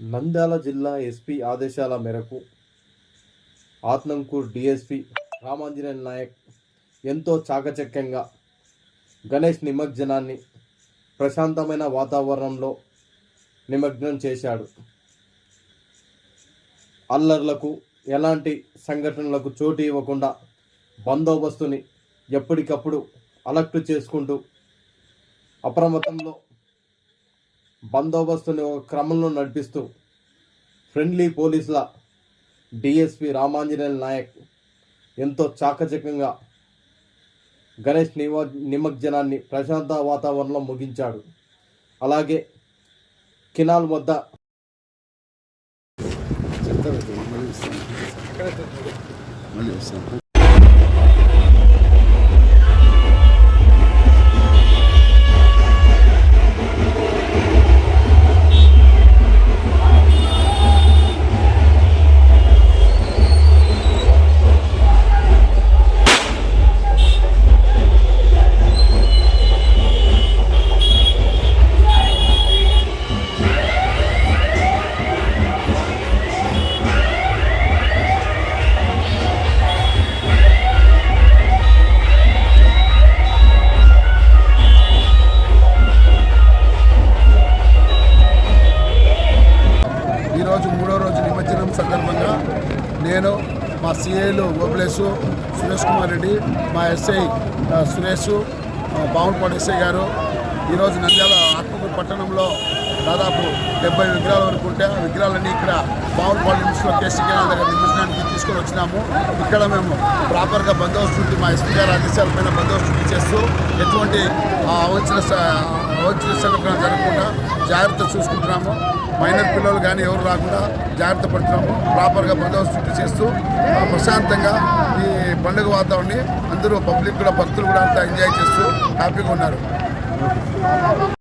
నంద్యాల జిల్లా ఎస్పీ ఆదేశాల మేరకు ఆత్నంకూర్ డిఎస్పి రామాంజనేయ నాయక్ ఎంతో చాకచక్యంగా గణేష్ నిమజ్జనాన్ని ప్రశాంతమైన వాతావరణంలో నిమగ్నం చేశాడు. అల్లర్లకు ఎలాంటి సంఘటనలకు చోటు ఇవ్వకుండా బందోబస్తుని ఎప్పటికప్పుడు అలర్ట్ చేసుకుంటూ అప్రమత్తంలో బందోబస్తుని ఒక క్రమంలో నడిపిస్తూ ఫ్రెండ్లీ పోలీసుల డిఎస్పి రామాంజనేయ నాయక్ ఎంతో చాకచక్యంగా గణేష్ నిమ నిమజ్జనాన్ని ప్రశాంత వాతావరణంలో ముగించాడు. అలాగే కినాల్ వద్ద మళ్ళీ సందర్భంగా నేను మా సీఏలు ఓబ్లేసు సురేష్ కుమార్ రెడ్డి మా ఎస్ఐ సురేష్ ఆ, ఎస్ఐ గారు ఈరోజు నంద్యాల ఆత్మకూరు పట్టణంలో దాదాపు డెబ్బై విగ్రహాల వరకు ఉంటే ఆ విగ్రహాలన్నీ ఇక్కడ బావులపాడు నిమిషంలో కేసీ కేనాల్ దగ్గర నిమజ్జనానికి తీసుకొని వచ్చినాము. ఇక్కడ మేము ప్రాపర్గా బందోబస్తు మా ఎస్పీ గారి ఆదేశాల పైన బందోబస్తు డ్యూటీ చేస్తూ ఎటువంటి ఆ, అవంచన సంఘటన జరగకుండా జాగ్రత్త చూసుకుంటున్నాము. మైనర్ పిల్లలు కానీ ఎవరు రాకుండా జాగ్రత్త పడుతున్నాము. ప్రాపర్గా బందోబస్తు చేస్తూ ప్రశాంతంగా ఈ పండుగ వాతావరణాన్ని అందరూ పబ్లిక్ కూడా భక్తులు కూడా అంతా ఎంజాయ్ చేస్తూ హ్యాపీగా ఉన్నారు.